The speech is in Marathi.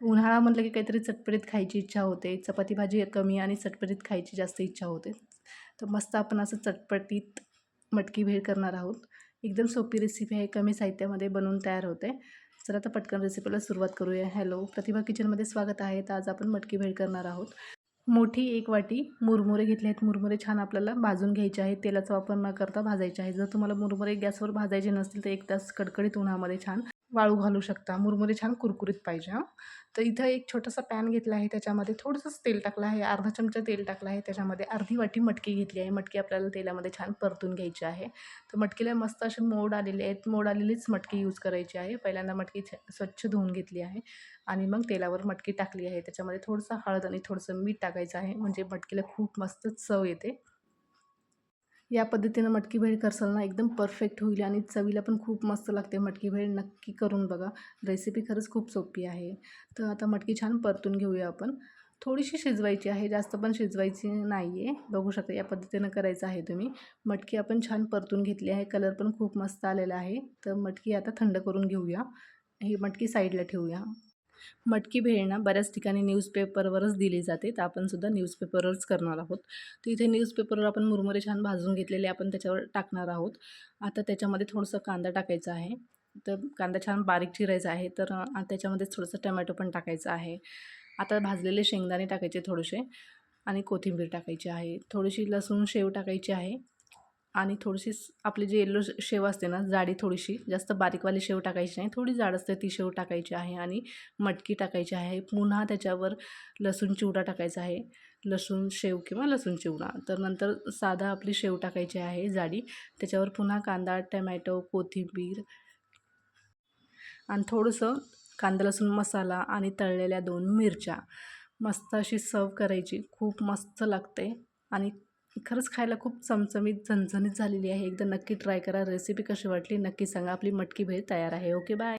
उन्हाळा म्हटलं की काहीतरी चटपटीत खायची इच्छा होते. चपाती भाजी कमी आणि चटपटीत खायची जास्त इच्छा होते. तर मस्त आपण असं चटपटीत मटकी भेळ करणार आहोत. एकदम सोपी रेसिपी आहे. कमी साहित्यामध्ये बनवून तयार होते. चला आता पटकन रेसिपीला सुरुवात करूया. हॅलो प्रतिभा किचनमध्ये स्वागत आहे. तर आज आपण मटकी भेळ करणार आहोत. मोठी एक वाटी मुरमुरे घेतले आहेत. मुरमुरे छान आपल्याला भाजून घ्यायचे आहेत. तेलाचा वापर न करता भाजायचे आहे जर तुम्हाला मुरमुरे गॅसवर भाजायचे नसतील तर एक तास कडकडीत उन्हामध्ये छान वाळू घालू शकता. मुरमुरे छान कुरकुरीत पाहिजे हां. तर इथं एक छोटासा पॅन घेतला आहे त्याच्यामध्ये थोडंसंच तेल टाकलं आहे. अर्धा चमचा तेल टाकलं आहे त्याच्यामध्ये. अर्धी वाटी मटकी घेतली आहे. मटकी आपल्याला तेलामध्ये छान परतून घ्यायची आहे. तर मटकीला मस्त असे मोड आलेले आहेत. मोड आलेलीच मटकी यूज करायची आहे. पहिल्यांदा मटकी स्वच्छ धुवून घेतली आहे आणि मग तेलावर मटकी टाकली आहे. त्याच्यामध्ये थोडंसं हळद आणि थोडंसं मीठ टाकायचं आहे. म्हणजे मटकीला खूप मस्त चव येते. या पद्धतीनं मटकी भेळ करसाल ना एकदम परफेक्ट होईल आणि चवीला पण खूप मस्त लागते मटकी भेळ. नक्की करून बघा. रेसिपी खरंच खूप सोपी आहे. तर आता मटकी छान परतून घेऊया आपण. थोडीशी शिजवायची आहे. जास्त पण शिजवायची नाही आहे बघू शकता या पद्धतीनं करायचं आहे तुम्ही. मटकी आपण छान परतून घेतली आहे. कलर पण खूप मस्त आलेला आहे. तर मटकी आता थंड करून घेऊया. ही मटकी साईडला ठेवूया. मटकी भेळ ना बऱ्याच ठिकाणी न्यूजपेपरवरच दिली जाते. तर आपण सुद्धा न्यूजपेपरवरच करणार आहोत. तर इथे न्यूजपेपरवर आपण मुरमुरे छान भाजून घेतलेले आपण त्याच्यावर टाकणार आहोत. आता त्याच्यामध्ये थोडंसं कांदा टाकायचा आहे. तर कांदा छान बारीक चिरायचा आहे. तर त्याच्यामध्ये थोडंसं टमॅटो पण टाकायचं आहे. आता भाजलेले शेंगदाणे टाकायचे थोडेसे आणि कोथिंबीर टाकायची आहे. थोडीशी लसूण शेव टाकायची आहे. आणि थोडीशी आपली जी येल्लो शेव असते ना जाडी थोडीशी जास्त बारीकवाली शेव टाकायची नाही थोडी जाड असते ती शेव टाकायची आहे आणि मटकी टाकायची आहे. पुन्हा त्याच्यावर लसूण चिवडा टाकायचा आहे. लसूण शेव किंवा लसूण चिवडा. तर नंतर साधा आपली शेव टाकायची आहे जाडी. त्याच्यावर पुन्हा कांदा टमॅटो कोथिंबीर आणि थोडंसं कांदा लसूण मसाला आणि तळलेल्या दोन मिरच्या. मस्त अशी सर्व करायची. खूप मस्त लागते आणि खरंच खायला खूप चमचमीत झणझणीत झालेली आहे. एकदा नक्की ट्राय करा. रेसिपी कशी वाटली नक्की सांगा. आपली मटकी भेळ तयार आहे. Okay bye